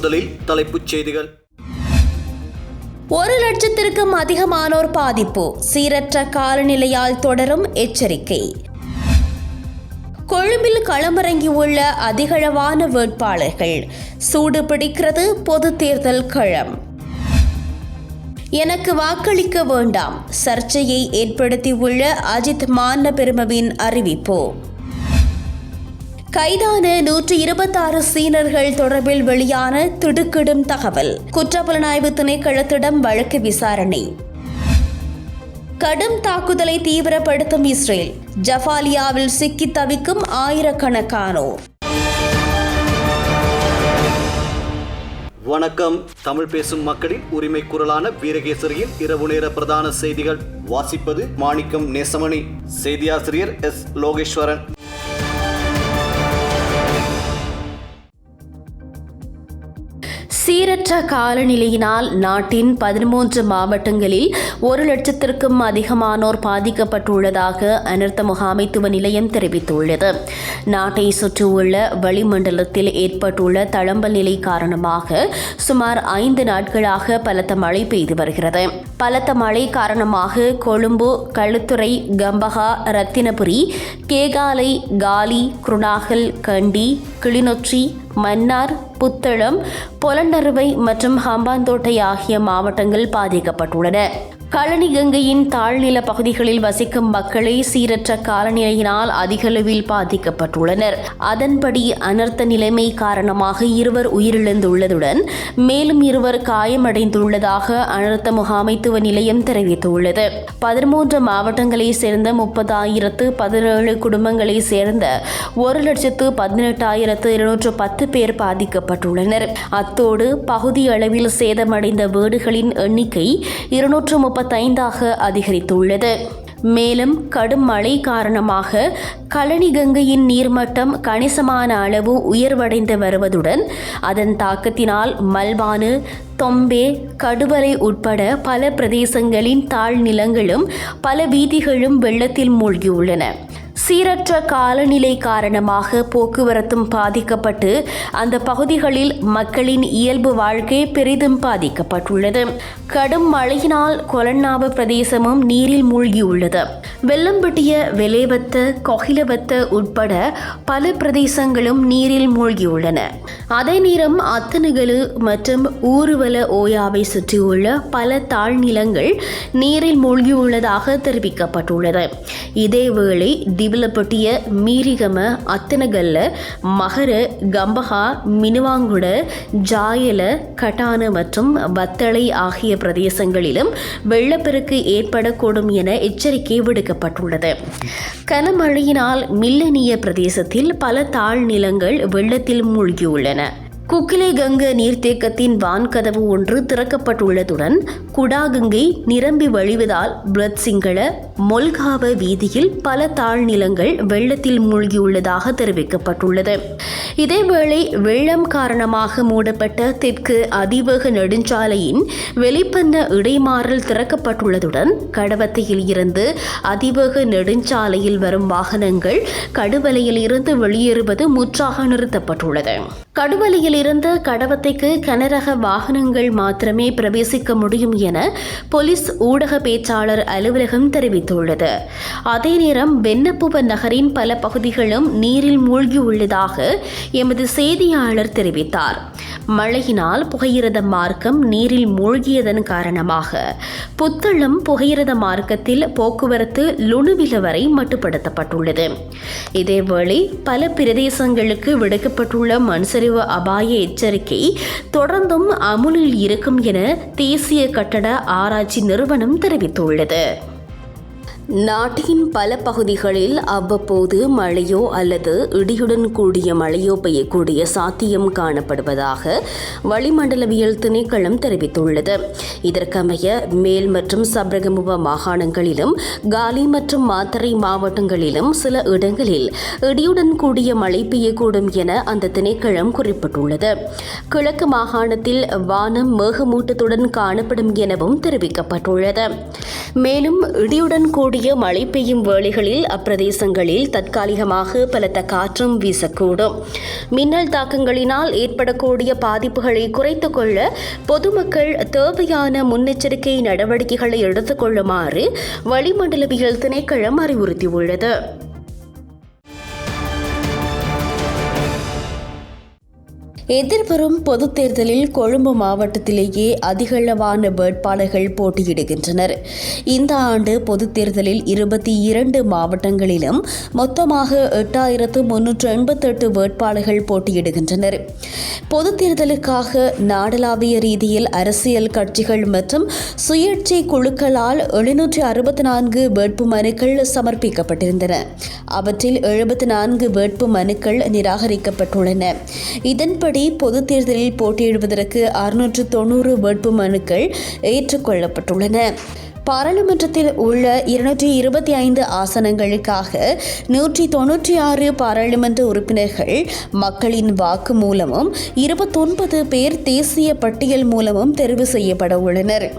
முதலில் தலைப்புச் செய்திகள். ஒரு லட்சத்திற்கும் அதிகமானோர் பாதிப்பு. சீரற்ற காலநிலையால் தொடரும் எச்சரிக்கை. கொழும்பில் களமிறங்கியுள்ள அதிகளவான வேட்பாளர்கள். சூடு பிடிக்கிறது பொது தேர்தல் களம். எனக்கு வாக்களிக்க வேண்டாம். சர்ச்சையை ஏற்படுத்தியுள்ள அஜித் மான்னபெருமவின் அறிவிப்பு. கைதான நூற்றி இருபத்தாறு சீனர்கள் தொடர்பில் வெளியான திடுக்கிடும் தகவல். குற்றப்புலனாய்வு திணைக்களத்திடம் வழக்கு விசாரணை. கடும் தாக்குதலை தீவிரப்படுத்தும் இஸ்ரேல். ஜஃபாலியாவில் சிக்கி தவிக்கும் ஆயிரக்கணக்கானோர். வணக்கம். தமிழ் பேசும் மக்களின் உரிமை குரலான வீரகேசரியின் இரவு நேர பிரதான செய்திகள். வாசிப்பது மாணிக்கம் நேசமணி. செய்தியாசிரியர் எஸ். லோகேஸ்வரன். சீரற்ற காலநிலையினால் நாட்டின் பதிமூன்று மாவட்டங்களில் ஒரு லட்சத்திற்கும் அதிகமானோர் பாதிக்கப்பட்டுள்ளதாக அனர்த்த முகாமைத்துவ நிலையம் தெரிவித்துள்ளது. நாட்டை சுற்றியுள்ள வளிமண்டலத்தில் ஏற்பட்டுள்ள தளம்பல் நிலை காரணமாக சுமார் ஐந்து நாட்களாக பலத்த மழை பெய்து வருகிறது. பலத்த மழை காரணமாக கொழும்பு களுத்துறை கம்பகா ரத்தினபுரி கேகாலை காலி குருணாகல் கண்டி கிளிநொச்சி மன்னார் புத்தளம் பொலண்டருவை மற்றும் ஹம்பாந்தோட்டை ஆகிய மாவட்டங்கள் பாதிக்கப்பட்டுள்ளன. கழனி கங்கையின் தாழ்நில பகுதிகளில் வசிக்கும் மக்களை சீரற்ற காலநிலையினால் அதிகளவில் பாதிக்கப்பட்டுள்ளனர். அதன்படி அனர்த்த நிலைமை காரணமாக இருவர் உயிரிழந்துள்ளதுடன் மேலும் இருவர் காயமடைந்துள்ளதாக அனர்த்த முகாமைத்துவ நிலையம் தெரிவித்துள்ளது. பதிமூன்று மாவட்டங்களை சேர்ந்த முப்பதாயிரத்து பதினேழு குடும்பங்களை சேர்ந்த ஒரு லட்சத்து பதினெட்டாயிரத்து இருநூற்று பத்து பேர் பாதிக்கப்பட்டுள்ளனர். அத்தோடு பகுதி அளவில் சேதமடைந்த வீடுகளின் எண்ணிக்கை இருநூற்று முப்பத்தைந்தாக அதிகரித்துள்ளது. மேலும் கடும் மழை காரணமாக கழனி கங்கையின் நீர்மட்டம் கணிசமான அளவு உயர்வடைந்து வருவதுடன் அதன் தாக்கத்தினால் மல்பானு தொம்பே கடுவலை உட்பட பல பிரதேசங்களின் தாழ்நிலங்களும் பல வீதிகளும் வெள்ளத்தில் மூழ்கியுள்ளன. சீரற்ற காலநிலை காரணமாக போக்குவரத்தும் பாதிக்கப்பட்டு அந்த பகுதிகளில் மக்களின் இயல்பு வாழ்க்கை பெரிதும் பாதிக்கப்பட்டுள்ளது. கடும் மழையினால் கொலன்னாவு பிரதேசமும் நீரில் மூழ்கியுள்ளது. வெள்ளம்பட்டிய வெலேவத்த கொகிலவத்த உட்பட பல பிரதேசங்களும் நீரில் மூழ்கியுள்ளன. அதே நேரம் அத்தனுகலு மற்றும் ஊர்வல ஓயாவை சுற்றியுள்ள பல தாழ்நிலங்கள் நீரில் மூழ்கியுள்ளதாக தெரிவிக்கப்பட்டுள்ளது. இதேவேளை திவிலப்பட்டிய மீரிகம அத்தனகல்ல மகர கம்பஹா மினுவாங்குட ஜாயல கட்டான மற்றும் வத்தளை ஆகிய பிரதேசங்களிலும் வெள்ளப்பெருக்கு ஏற்படக்கூடும் என எச்சரிக்கை விடுக்கப்பட்டுள்ளது. கனமழையினால் மில்லனிய பிரதேசத்தில் பல தாழ்நிலங்கள் வெள்ளத்தில் மூழ்கியுள்ளன. குக்கிலே கங்க நீர்த்தேக்கத்தின் வான்கதவு ஒன்று திறக்கப்பட்டுள்ளதுடன் குடாகங்கை நிரம்பி வழிவதால் பிரத் சிங்கள மொல்காவ வீதியில் பல தாழ்நிலங்கள் வெள்ளத்தில் மூழ்கியுள்ளதாக தெரிவிக்கப்பட்டுள்ளது. இதேவேளை வெள்ளம் காரணமாக மூடப்பட்ட தெற்கு அதிவேக நெடுஞ்சாலையின் வெளிப்பண்ண இடைமாறல் திறக்கப்பட்டுள்ளதுடன் கடவத்தையில் இருந்து அதிவேக நெடுஞ்சாலையில் வரும் வாகனங்கள் கடுவலையில் இருந்து வெளியேறுவது முற்றாக நிறுத்தப்பட்டுள்ளது. கடுவலையில் இருந்து கடவத்தைக்கு கனரக வாகனங்கள் மாத்திரமே பிரவேசிக்க முடியும் என போலீஸ் ஊடக பேச்சாளர் அலுவலகம் தெரிவித்துள்ளது. அதே நேரம் வெண்ணப்புவ நகரின் பல பகுதிகளும் நீரில் மூழ்கியுள்ளதாக எமது செய்தியாளர் தெரிவித்தார். மழையினால் புகையிரத மார்க்கம் நீரில் மூழ்கியதன் காரணமாக. புத்தளம் புகையிரத மார்க்கத்தில் போக்குவரத்து லுணுவில வரை மட்டுப்படுத்தப்பட்டுள்ளது. இதேவேளை பல பிரதேசங்களுக்கு விடுக்கப்பட்டுள்ள மண்சரிவு அபாய எச்சரிக்கை தொடர்ந்தும் அமுலில் இருக்கும் என தேசிய கட்டட ஆராய்ச்சி நிறுவனம் தெரிவித்துள்ளது. நாட்டின் பல பகுதிகளில் அவ்வப்போது மழையோ அல்லது இடியுடன் கூடிய மழையோ பெய்யக்கூடிய சாத்தியம் காணப்படுவதாக வளிமண்டலவியல் திணைக்களம் தெரிவித்துள்ளது. இதற்கமைய மேல் மற்றும் சப்ரகமுவ மாகாணங்களிலும் காலி மற்றும் மாத்தறை மாவட்டங்களிலும் சில இடங்களில் இடியுடன் கூடிய மழை பெய்யக்கூடும் என அந்த திணைக்களம் குறிப்பிட்டுள்ளது. கிழக்கு மாகாணத்தில் வானம் மேகமூட்டத்துடன் காணப்படும் எனவும் தெரிவிக்கப்பட்டுள்ளது. மேலும் இடியுடன் கூடிய கூடிய மழை பெய்யும் வேளைகளில் அப்பிரதேசங்களில் தற்காலிகமாக பலத்த காற்றும் வீசக்கூடும். மின்னல் தாக்கங்களினால் ஏற்படக்கூடிய பாதிப்புகளை குறைத்துக் கொள்ள பொதுமக்கள் தேவையான முன்னெச்சரிக்கை நடவடிக்கைகளை எடுத்துக் கொள்ளுமாறு வளிமண்டலவியல் திணைக்களம் அறிவுறுத்தியுள்ளது. எதிர்வரும் பொதுத் தேர்தலில் கொழும்பு மாவட்டத்திலேயே அதிகளவான வேட்பாளர்கள் போட்டியிடுகின்றனர். இந்த ஆண்டு பொதுத் தேர்தலில் இருபத்தி இரண்டு மாவட்டங்களிலும் மொத்தமாக எட்டாயிரத்து முன்னூற்று எண்பத்தெட்டு வேட்பாளர்கள் போட்டியிடுகின்றனர். பொதுத் தேர்தலுக்காக நாடளாவிய ரீதியில் அரசியல் கட்சிகள் மற்றும் சுயேட்சை குழுக்களால் எழுநூற்றி அறுபத்தி நான்கு வேட்பு மனுக்கள் சமர்ப்பிக்கப்பட்டிருந்தன. அவற்றில் எழுபத்தி நான்கு வேட்பு மனுக்கள் நிராகரிக்கப்பட்டுள்ளன. இதன்படி பொதுத் தேர்தலில் போட்டியிடுவதற்கு அறுநூற்று தொண்ணூறு வேட்பு மனுக்கள் ஏற்றுக்கொள்ளப்பட்டுள்ளன. பாராளுமன்றத்தில் உள்ள இருநூற்றி இருபத்தி ஐந்து ஆசனங்களுக்காக நூற்றி தொன்னூற்றி ஆறு பாராளுமன்ற உறுப்பினர்கள் மக்களின் வாக்கு மூலமும் இருபத்தொன்பது பேர் தேசிய பட்டியல் மூலமும் தெரிவு செய்யப்பட உள்ளனர்.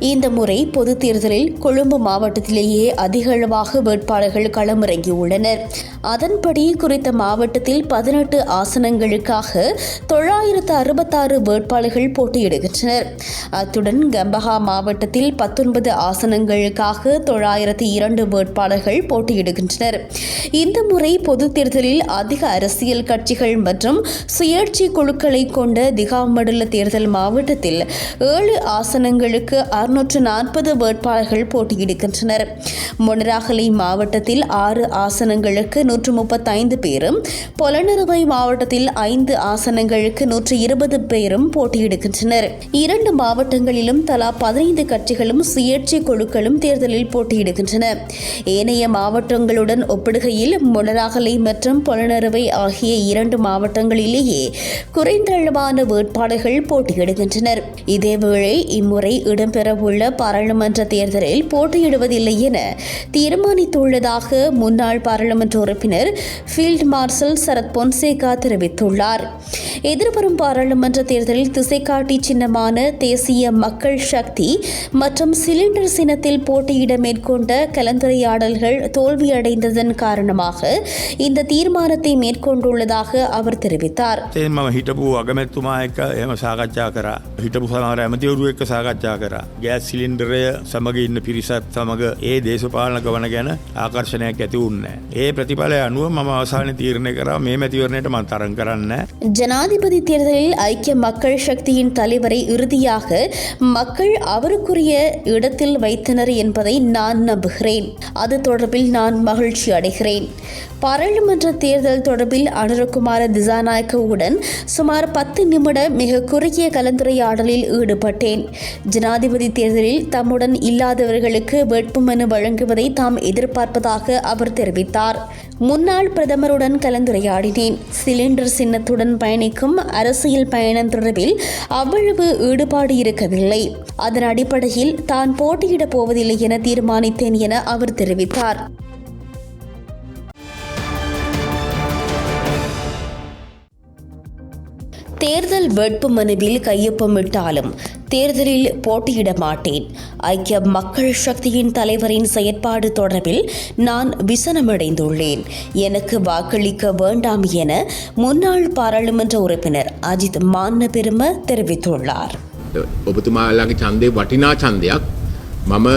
இந்த முறை பொதுத் தேர்தலில் கொழும்பு மாவட்டத்திலேயே அதிகளவாக வேட்பாளர்கள் களமிறங்கியுள்ளனர். அதன்படி குறித்த மாவட்டத்தில் பதினெட்டு ஆசனங்களுக்காக தொள்ளாயிரத்து அறுபத்தாறு வேட்பாளர்கள் போட்டியிடுகின்றனர். அத்துடன் கம்பஹா மாவட்டத்தில் பத்தொன்பது ஆசனங்களுக்காக தொள்ளாயிரத்து இரண்டு வேட்பாளர்கள் போட்டியிடுகின்றனர். இந்த முறை பொதுத் தேர்தலில் அதிக அரசியல் கட்சிகள் மற்றும் சுயேட்சை குழுக்களை கொண்ட திகாமடுல தேர்தல் மாவட்டத்தில் ஏழு ஆசனங்களுக்கு அறுநூற்று நாற்பது வேட்பாளர்கள் போட்டியிடுகின்றனர். மொனராகலை மாவட்டத்தில் ஆறு ஆசனங்களுக்கு நூற்று முப்பத்தைந்து பேரும் பொலனறுவை மாவட்டத்தில் ஐந்து ஆசனங்களுக்கு நூற்று இருபது பேரும் போட்டியிடுகின்றனர். இரண்டு மாவட்டங்களிலும் தலா பதினைந்து கட்சிகளும் சுயேட்சை குழுக்களும் தேர்தலில் போட்டியிடுகின்றன. ஏனைய மாவட்டங்களுடன் ஒப்பிடுகையில் மொனராகலை மற்றும் பொலனறுவை ஆகிய இரண்டு மாவட்டங்களிலேயே குறைந்தளவான வேட்பாளர்கள் போட்டியிடுகின்றனர். இதேவேளை இம்முறை இடம்பெற இடம்பெறவுள்ள பாராளுமன்ற தேர்தலில் போட்டியிடுவதில்லை என தீர்மானித்துள்ளதாக முன்னாள் பாராளுமன்ற உறுப்பினர் ஃபீல்ட் மார்ஷல் சரத் பொன்சேகா தெரிவித்துள்ளார் எதிர்வரும் பாராளுமன்ற தேர்தலில் திசைக்காட்டி சின்னமான தேசிய மக்கள் சக்தி மற்றும் சிலிண்டர் சின்னத்தில் போட்டியிட மேற்கொண்ட கலந்துரையாடல்கள் தோல்வியடைந்ததன் காரணமாக இந்த தீர்மானத்தை மேற்கொண்டுள்ளதாக அவர் தெரிவித்தார் ඒ මම හිටපු අගමැත්තුමා එක එම සාකච්ඡා කර හිටපු සමර ඇමතිවරු එක්ක සාකච්ඡා කර ගෑස් සිලින්ඩරය සමඟ ඉන්න පිරිසත් සමඟ ඒ දේශපාලන ගවන ගැන ආකර්ශණයක් ඇති උන්න. ඒ ප්‍රතිඵලය අනුව මම අවසාන තීරණය කර මේ මැතිවරණයට මන් තරන් කරන්න. ஜனாதிபதி தேர்தலில் ஐக்கிய மக்கள் சக்தியின் தலைவரை இறுதியாக மக்கள் அவருக்குரிய இடத்தில் வைத்தனர் என்பதை நான் நம்புகிறேன் அது தொடர்பில் நான் மகிழ்ச்சி அடைகிறேன் பாராளுமன்ற தேர்தல் தொடர்பில் அனுரகுமார திசாநாயக்கவுடன் சுமார் பத்து நிமிட மிக குறுகிய கலந்துரையாடலில் ஈடுபட்டேன். ஜனாதிபதி தேர்தலில் தம்முடன் இல்லாதவர்களுக்கு வேட்புமனு வழங்குவதை தாம் எதிர்பார்ப்பதாக அவர் தெரிவித்தார். முன்னாள் பிரதமருடன் கலந்துரையாடினேன். சிலிண்டர் சின்னத்துடன் பயணிக்கும் அரசியல் பயணம் தொடர்பில் அவ்வளவு ஈடுபாடு இருக்கவில்லை. அதன் அடிப்படையில் தான் போட்டியிடப் போவதில்லை என தீர்மானித்தேன் என அவர் தெரிவித்தார். தேர்தல் வேட்புமனுவில் கையொப்பமிட்டாலும் தேர்தலில் போட்டியிட மாட்டேன் ஐக்கிய மக்கள் சக்தியின் தலைவரின் செயற்பாடு தொடர்பில் நான் விசனமடைந்துள்ளேன் எனக்கு வாக்களிக்க வேண்டாம் என முன்னாள் பாராளுமன்ற உறுப்பினர் அஜித் மான்ன பெரும தெரிவித்துள்ளார் ඔබතුමාලාගේ ඡන්දේ වටිනා ඡන්දයක් මම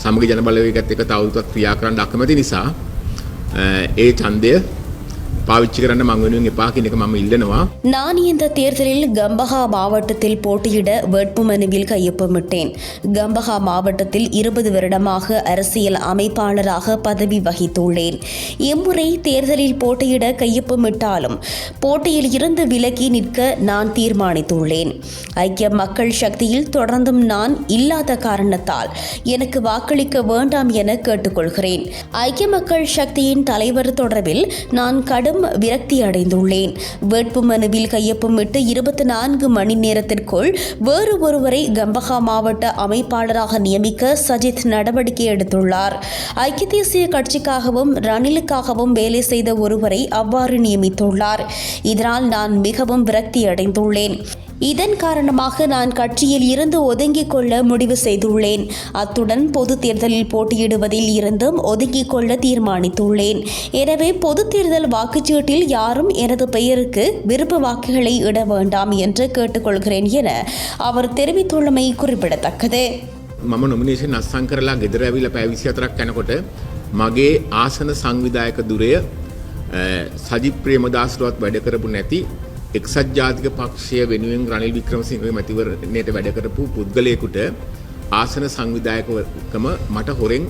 සමග ජන බලවේගත් එක්ක තවදුරටත් ක්‍රියා කරන්න අකමැති නිසා අ, ඒ ඡන්දය පාවිච්චි කරන්න මං වෙනුවෙන් එපා කියන එක මම ඉල්ලනවා நான் இந்த தேர்தலில் கம்பஹா மாவட்டத்தில் போட்டியிட வேட்புமனுவில் கையொப்பமிட்டேன் கம்பஹா மாவட்டத்தில் இருபது வருடமாக அரசியல் அமைப்பாளராக பதவி வகித்துள்ளேன் இம்முறை தேர்தலில் போட்டியிட கையொப்பமிட்டாலும் போட்டியில் இருந்து விலகி நிற்க நான் தீர்மானித்துள்ளேன் ஐக்கிய மக்கள் சக்தியில் தொடர்ந்தும் நான் இல்லாத காரணத்தால் எனக்கு வாக்களிக்க வேண்டாம் என கேட்டுக்கொள்கிறேன் ஐக்கிய மக்கள் சக்தியின் தலைவர் தொடர்பில் நான் கடும் விரக்தி அடைந்துள்ளேன். வேட்புமனுவில் கையொப்பமிட்டு இருபத்தி நான்கு மணி நேரத்திற்குள் வேறு ஒருவரை கம்பஹா மாவட்ட அமைப்பாளராக நியமிக்க சஜித் நடவடிக்கை எடுத்துள்ளார். ஐக்கிய தேசிய கட்சிக்காகவும் ரணிலுக்காகவும் வேலை செய்த ஒருவரை அவ்வாறு நியமித்துள்ளார். இதனால் நான் மிகவும் விரக்தி அடைந்துள்ளேன் இதன் காரணமாக நான் கட்சியில் இருந்து ஒதுங்கிக் கொள்ள முடிவு செய்துள்ளேன் அத்துடன் பொது தேர்தலில் போட்டியிடுவதில் இருந்தும் ஒதுங்கிக் கொள்ள தீர்மானித்துள்ளேன் எனவே பொது தேர்தல் வாக்குச்சீட்டில் யாரும் எனது பெயருக்கு விருப்ப வாக்குகளை இட வேண்டாம் என்று கேட்டுக்கொள்கிறேன் என அவர் தெரிவித்துள்ளமை குறிப்பிடத்தக்கது මම නොමිනේෂන් අස්සං කරලා ගෙදර ඇවිල්ලා පැය 24ක් යනකොට මගේ ආසන සංවිධායක දුරය අ, සජිත් ප්‍රේමදාසටවත් වැඩ කරපු නැති එක්සත් ජාතික පක්ෂය වෙනුවෙන් රනිල් වික්‍රමසිංහගේ මැතිවරණයට වැඩ කරපු පුද්ගලයෙකුට ආසන සංවිධායකකම මට හොරෙන්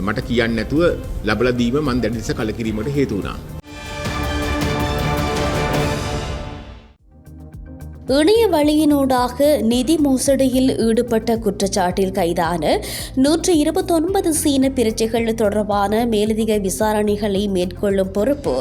මට කියන්න නැතුව ලබලා දීම මන් දැඩි ලෙස කලකිරීමට හේතු වුණා. இணைய வழியினூடாக நிதி மோசடியில் ஈடுபட்ட குற்றச்சாட்டில் கைதான நூற்றி இருபத்தொன்பது சீன பிரச்சைகள் தொடர்பான மேலதிக விசாரணைகளை மேற்கொள்ளும் பொறுப்பு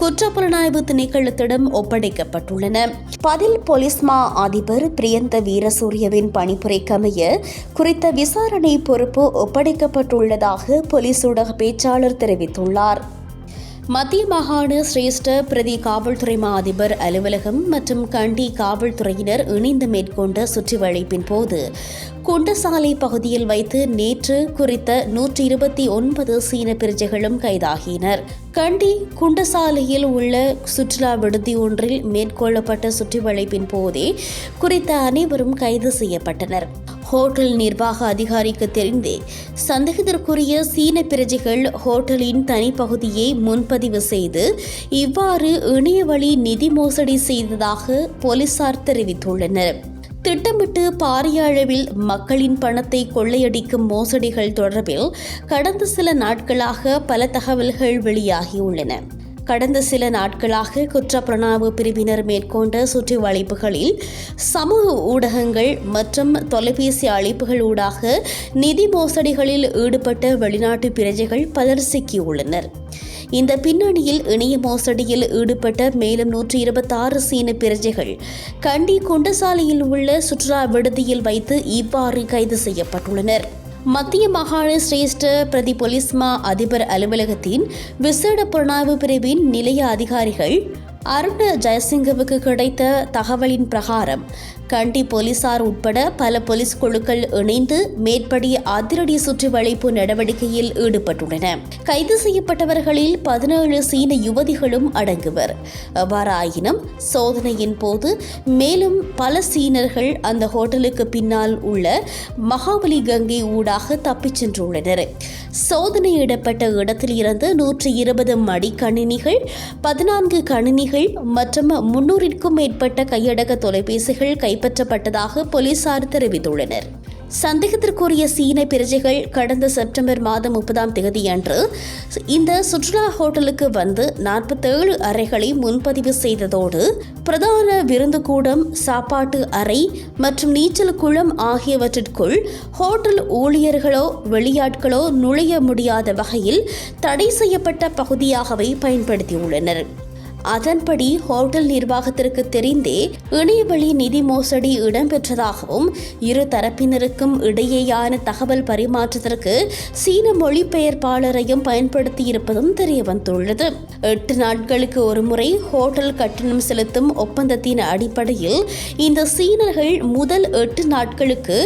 குற்றப்புலனாய்வு திணைக்களத்திடம் ஒப்படைக்கப்பட்டுள்ளன. பதில் பொலிஸ்மா அதிபர் பிரியந்த வீரசூரியவின் பணிப்புரைக்கமைய குறித்த விசாரணை பொறுப்பு ஒப்படைக்கப்பட்டுள்ளதாக போலீஸ் ஊடக பேச்சாளர் தெரிவித்துள்ளார். மத்திய மாகாண சிரேஷ்ட பிரதி காவல்துறை மா அதிபர் அலுவலகம் மற்றும் கண்டி காவல்துறையினர் இணைந்து மேற்கொண்ட சுற்றிவளைப்பின் போது குண்டசாலை பகுதியில் வைத்து நேற்று குறித்த நூற்றி இருபத்தி ஒன்பது சீன பிரஜைகளும் கைதாகினர். கண்டி குண்டசாலையில் உள்ள சுற்றுலா விடுதி ஒன்றில் மேற்கொள்ளப்பட்ட சுற்றிவளைப்பின் போதே குறித்த அனைவரும் கைது செய்யப்பட்டனர். ஹோட்டல் நிர்வாக அதிகாரிக்கு தெரிந்தே சந்தேகத்திற்குரிய சீன பிரஜைகள் ஹோட்டலின் தனிப்பகுதியை முன்பதிவு செய்து இவ்வாறு இணையவழி நிதி மோசடி செய்ததாக போலீசார் தெரிவித்துள்ளனர். திட்டமிட்டு பாரிய அளவில் மக்களின் பணத்தை கொள்ளையடிக்கும் மோசடிகள் தொடர்பில் கடந்த சில நாட்களாக பல தகவல்கள் வெளியாகியுள்ளன. கடந்த சில நாட்களாக குற்றப்புலனாய்வு பிரிவினர் மேற்கொண்ட சுற்றி வளைப்புகளில் சமூக ஊடகங்கள் மற்றும் தொலைபேசி அழைப்புகள் ஊடாக நிதி மோசடிகளில் ஈடுபட்ட வெளிநாட்டு பிரஜைகள் பலர் சிக்கியுள்ளனர். இந்த பின்னணியில் இணைய மோசடியில் ஈடுபட்ட மேலும் நூற்றி இருபத்தாறு சீன பிரஜைகள் கண்டி குண்டசாலையில் உள்ள சுற்றுலா விடுதியில் வைத்து இவ்வாறு கைது செய்யப்பட்டுள்ளனர். மத்திய மாகாண சிரேஷ்ட பிரதி பொலிஸ்மா அதிபர் அலுவலகத்தின் விசேட புலனாய்வு பிரிவின் நிலைய அதிகாரிகள் அருண ஜெயசிங்கவுக்கு கிடைத்த தகவலின் பிரகாரம் கண்டி போலீசார் உட்பட பல போலீஸ் குழுக்கள் இணைந்து மேற்படி அதிரடி சுற்றி வளைப்பு நடவடிக்கையில் ஈடுபட்டுள்ளன. கைது செய்யப்பட்டவர்களில் பதினேழு சீன யுவதிகளும் அடங்குவர். அவ்வாறாயினும் சோதனையின் போது மேலும் பல சீனர்கள் அந்த ஹோட்டலுக்கு பின்னால் உள்ள மகாபலி கங்கை ஊடாக தப்பிச் சென்றுள்ளனர். சோதனையிடப்பட்ட இடத்தில் இருந்து நூற்றி இருபது மடிக்கணினிகள் பதினான்கு கணினிகள் மற்றும் முன்னூறிற்கும் மேற்பட்ட கையடக்க தொலைபேசிகள் கைப்பற்றப்பட்டதாக போலீசார் தெரிவித்துள்ளனர். சந்தேகத்திற்குரிய சீன பிரஜைகள் கடந்த செப்டம்பர் மாதம் முப்பதாம் தேதியன்று இந்த சுற்றுலா ஹோட்டலுக்கு வந்து நாற்பத்தேழு அறைகளை முன்பதிவு செய்ததோடு பிரதான விருந்துக்கூடம் சாப்பாட்டு அறை மற்றும் நீச்சல் குளம் ஆகியவற்றிற்குள் ஹோட்டல் ஊழியர்களோ வெளியாட்களோ நுழைய முடியாத வகையில் தடை செய்யப்பட்ட பகுதியாகவே பயன்படுத்தியுள்ளனர். அதன்படி ஹோட்டல் நிர்வாகத்திற்கு தெரிந்தே இணையவழி நிதி மோசடி இடம்பெற்றதாகவும் இரு தரப்பினருக்கும் இடையேயான தகவல் பரிமாற்றத்திற்கு சீன மொழிபெயர்ப்பாளரையும் பயன்படுத்தியிருப்பதும் தெரியவந்துள்ளது. எட்டு நாட்களுக்கு ஒருமுறை ஹோட்டல் கட்டணம் செலுத்தும் ஒப்பந்தத்தின் அடிப்படையில் இந்த சீனர்கள் முதல் எட்டு நாட்களுக்கு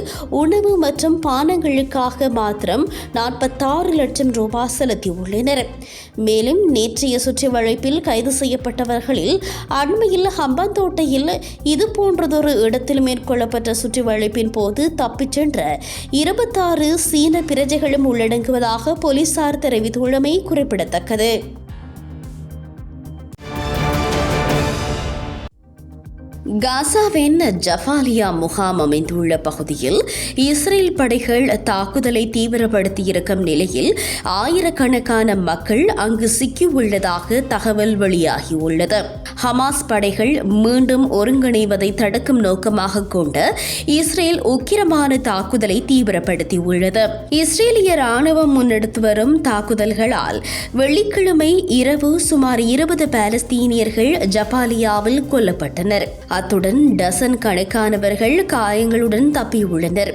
உணவு மற்றும் பானங்களுக்காக மாத்திரம் நாற்பத்தாறு லட்சம் ரூபாய் செலுத்தியுள்ளனர். மேலும் நேற்றைய சுற்றி வளைப்பில் கைது செய்யப்பட்ட செய்யப்பட்டவர்களில் அண்மையில் ஹம்பாந்தோட்டையில் இது போன்றதொரு இடத்தில் மேற்கொள்ளப்பட்ட சுற்றி வளைப்பின் போது தப்பிச் சென்ற இருபத்தாறு சீன பிரஜைகளும் உள்ளடங்குவதாக போலீசார் தெரிவித்துள்ளமை குறிப்பிடத்தக்கது. காசாவின் ஜஃபாலியா முகாம் அமைந்துள்ள பகுதியில் இஸ்ரேல் படைகள் தாக்குதலை தீவிரப்படுத்தியிருக்கும் நிலையில் ஆயிரக்கணக்கான மக்கள் அங்கு சிக்கியுள்ளதாக தகவல் வெளியாகியுள்ளது. ஹமாஸ் படைகள் மீண்டும் ஒருங்கிணைவதை தடுக்கும் நோக்கமாக கொண்ட இஸ்ரேல் உக்கிரமான தாக்குதலை தீவிரப்படுத்தியுள்ளது. இஸ்ரேலிய ராணுவம் முன்னெடுத்து வரும் தாக்குதல்களால் வெள்ளிக்கிழமை இரவு சுமார் இருபது பாலஸ்தீனியர்கள் ஜபாலியாவில் கொல்லப்பட்டனர். அத்துடன் டசன் கணக்கானவர்கள் காயங்களுடன் தப்பியுள்ளனர்.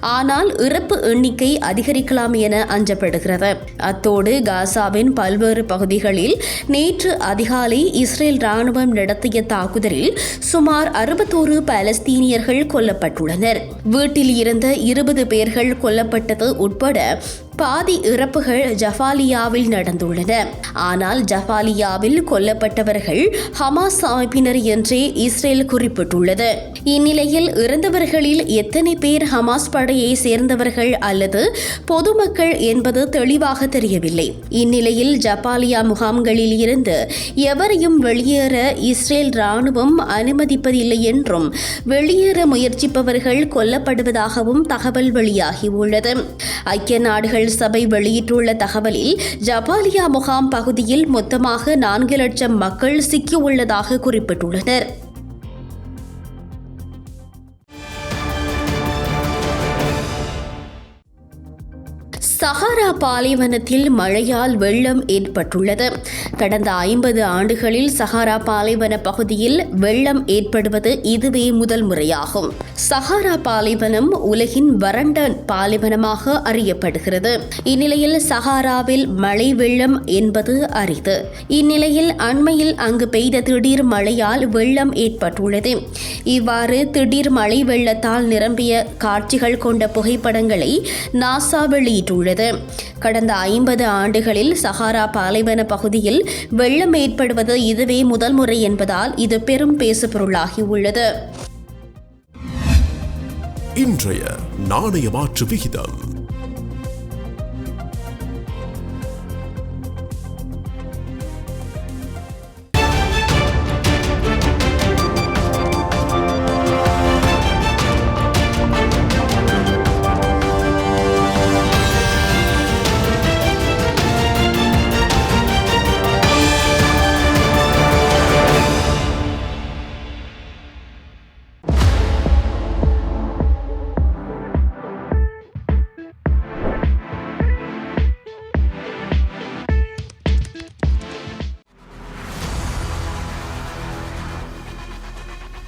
ஆனால் இறப்பு எண்ணிக்கை அதிகரிக்கலாம் என அஞ்சப்படுகிறது. அத்தோடு காசாவின் பல்வேறு பகுதிகளில் நேற்று அதிகாலை இஸ்ரேல் ராணுவம் நடத்திய தாக்குதலில் சுமார் அறுபத்தோரு பாலஸ்தீனியர்கள் கொல்லப்பட்டுள்ளனர். வீட்டில் இருந்த இருபது பேர்கள் கொல்லப்பட்டது உட்பட பாதி இறப்புகள் ஜஃபாலியாவில் நடந்துள்ளன. ஆனால் ஜஃபாலியாவில் கொல்லப்பட்டவர்கள் ஹமாஸ் அமைப்பினர் என்றே இஸ்ரேல் குறிப்பிட்டுள்ளது. இந்நிலையில் இறந்தவர்களில் எத்தனை பேர் ஹமாஸ் படையை சேர்ந்தவர்கள் அல்லது பொதுமக்கள் என்பது தெளிவாக தெரியவில்லை. இந்நிலையில் ஜப்பாலியா முகாம்களில் இருந்து எவரையும் வெளியேற இஸ்ரேல் ராணுவம் அனுமதிப்பதில்லை என்றும் வெளியேற முயற்சிப்பவர்கள் கொல்லப்படுவதாகவும் தகவல் வெளியாகியுள்ளது ஐக்கிய நாடுகள் சபை வெளியிட்டுள்ள தகவலில் ஜபாலியா முகாம் பகுதியில் மொத்தமாக நான்கு லட்சம் மக்கள் சிக்கியுள்ளதாக குறிப்பிட்டுள்ளனர். சஹாரா பாலைவனத்தில் மழையால் வெள்ளம் ஏற்பட்டுள்ளது. கடந்த ஐம்பது ஆண்டுகளில் சஹாரா பாலைவன பகுதியில் வெள்ளம் ஏற்படுவது இதுவே முதல் முறையாகும். சஹாரா பாலைவனம் உலகின் வறண்ட பாலைவனமாக அறியப்படுகிறது. இந்நிலையில் சஹாராவில் மழை வெள்ளம் என்பது அரிது. இந்நிலையில் அண்மையில் அங்கு பெய்த திடீர் மழையால் வெள்ளம் ஏற்பட்டுள்ளது. இவ்வாறு திடீர் மழை வெள்ளத்தால் நிரம்பிய காட்சிகள் கொண்ட புகைப்படங்களை நாசா வெளியிட்டுள்ளது. கடந்த ஐம்பது ஆண்டுகளில் சஹாரா பாலைவன பகுதியில் வெள்ளம் ஏற்படுவது இதுவே முதல் முறை என்பதால் இது பெரும் பேசுபொருளாகியுள்ளது. இன்றைய நாணய மாற்று விகிதம்.